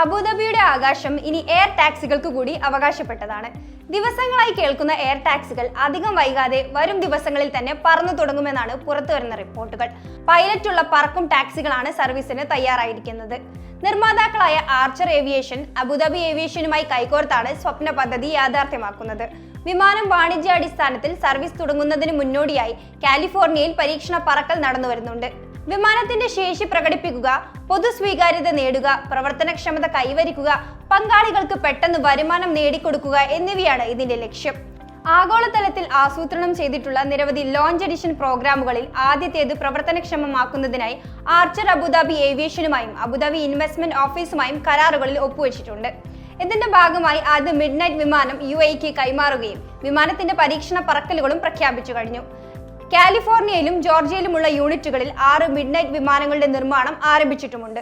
അബുദാബിയുടെ ആകാശം ഇനി എയർ ടാക്സികൾക്ക് കൂടി അവകാശപ്പെട്ടതാണ്. ദിവസങ്ങളായി കേൾക്കുന്ന എയർ ടാക്സികൾ അധികം വൈകാതെ വരും ദിവസങ്ങളിൽ തന്നെ പറന്നു തുടങ്ങുമെന്നാണ് പുറത്തു വരുന്ന റിപ്പോർട്ടുകൾ പൈലറ്റുള്ള പറക്കും ടാക്സികളാണ് സർവീസിന് തയ്യാറായിരിക്കുന്നത്. നിർമ്മാതാക്കളായ ആർച്ചർ ഏവിയേഷൻ അബുദാബി ഏവിയേഷനുമായി കൈകോർത്താണ് സ്വപ്ന പദ്ധതി യാഥാർത്ഥ്യമാക്കുന്നത്. വിമാനം വാണിജ്യാടിസ്ഥാനത്തിൽ സർവീസ് തുടങ്ങുന്നതിന് മുന്നോടിയായി കാലിഫോർണിയയിൽ പരീക്ഷണ പറക്കൽ നടന്നു വരുന്നുണ്ട് വിമാനത്തിന്റെ ശേഷി പ്രകടിപ്പിക്കുക പൊതു സ്വീകാര്യത നേടുക പ്രവർത്തനക്ഷമത കൈവരിക്കുക പങ്കാളികൾക്ക് പെട്ടെന്ന് വരുമാനം നേടിക്കൊടുക്കുക എന്നിവയാണ് ഇതിന്റെ ലക്ഷ്യം. ആഗോളതലത്തിൽ ആസൂത്രണം ചെയ്തിട്ടുള്ള നിരവധി ലോഞ്ച് എഡിഷൻ പ്രോഗ്രാമുകളിൽ ആദ്യത്തേത് പ്രവർത്തനക്ഷമമാക്കുന്നതിനായി ആർച്ചർ അബുദാബി ഏവിയേഷനുമായും അബുദാബി ഇൻവെസ്റ്റ്മെന്റ് ഓഫീസുമായും കരാറുകളിൽ ഒപ്പുവെച്ചിട്ടുണ്ട്. ഇതിന്റെ ഭാഗമായി ആദ്യ മിഡ് നൈറ്റ് വിമാനം യു എക്ക് കൈമാറുകയും വിമാനത്തിന്റെ പരീക്ഷണ പറക്കലുകളും പ്രഖ്യാപിച്ചു കഴിഞ്ഞു. കാലിഫോർണിയയിലും ജോർജിയയിലുമുള്ള യൂണിറ്റുകളിൽ ആറ് മിഡ്നൈറ്റ് വിമാനങ്ങളുടെ നിർമ്മാണം ആരംഭിച്ചിട്ടുമുണ്ട്.